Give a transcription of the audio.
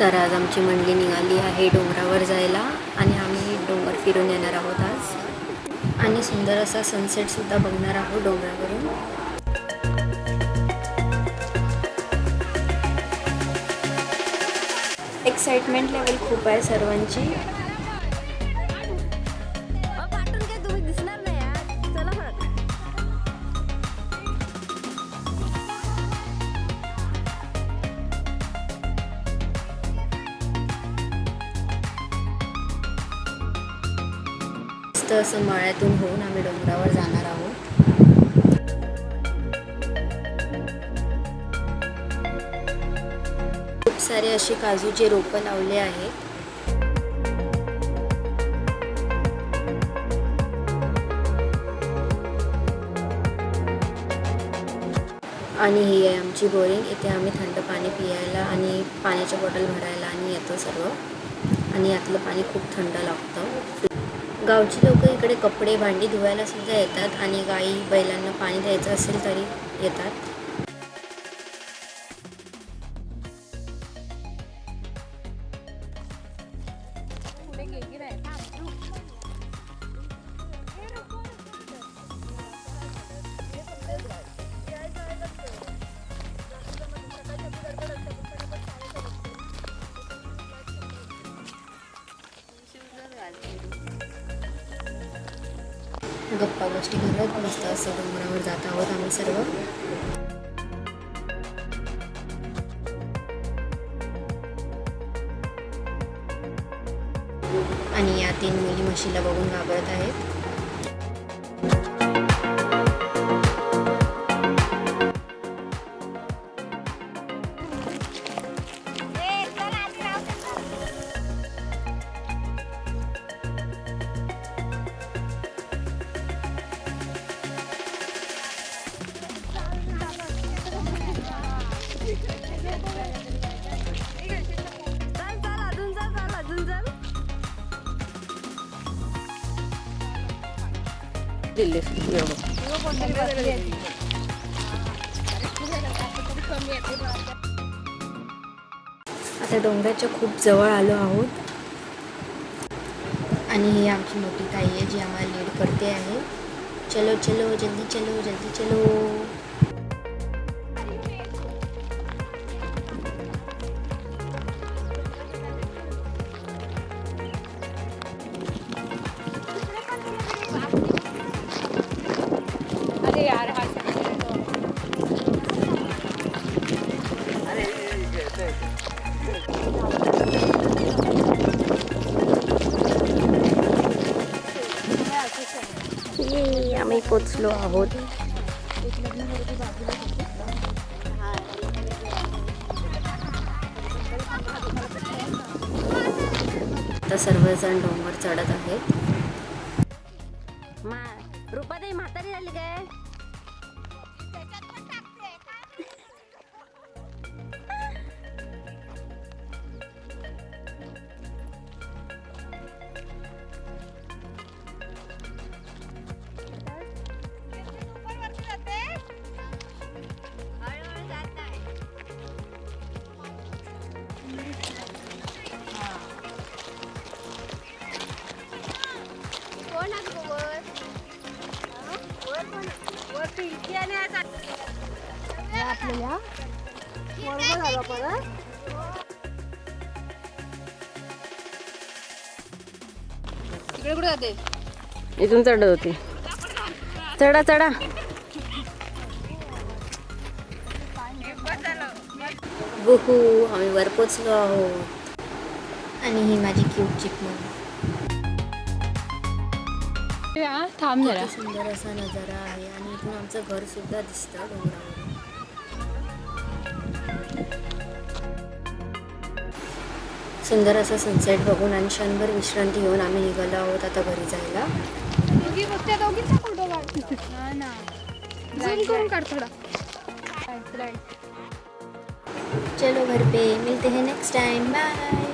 तर आज आमची मंडळी निघाली आहे डोंगरावर जायला आणि आम्ही डोंगर फिरून येणार आहोत आज. आणि सुंदर असा सनसेटसुद्धा बघणार आहोत डोंगरावरून. एक्साइटमेंट लेवल खूप आहे सर्वांची. मस्त असं माळ्यातून होऊन आम्ही डोंगरावर जाणार आहोत. खूप सारे असे काजूचे रोपं लावले आहेत. आणि ही आहे आमची बोरिंग. इथे आम्ही थंड पाणी पियायला आणि पाण्याच्या बॉटल भरायला आणि येतो सर्व. आणि यातलं पाणी खूप थंड लागतं. गावची लोक इकडे कपडे भांडी धुवायला सुद्धा येतात आणि गाई बैलांना पाणी द्यायचं असेल तरी येतात. गप्पा गोष्टी करत मस्त असं डोंगरावर जात आहोत आम्ही सर्व. आणि या तीन मुली म्हशीला बघून घाबरत आहेत. आता डोंगराच्या खूप जवळ आलो आहोत. आणि ही आमची मोठी ताई आहे जी आम्हाला लीड करते आहे. चलो चलो जल्दी चलो जल्दी चलो. अरे यार हा ये, आम्ही पोचलो आहोत. आता सर्वजण डोंगर चढत आहेत. मा रुपाताई म्हातारी झाली काय? आपल्याला बरोबर परत तिकडे कुठे जाते इथून चढत होती. चढा चढा. बुहू आम्ही वर पोचलो आहोत. आणि ही माझी क्यूट चिकमन थांब किती सुंदर असा नजारा आहे आणि इथून आमचं घर सुद्धा दिसतं डोंगरावरून सुंदर असा सनसेट बघून आणि क्षणभर विश्रांती घेऊन आम्ही निघालो आहोत आता घरी जायला. चलो घर पे. मिलते हैं नेक्स्ट टाइम बाय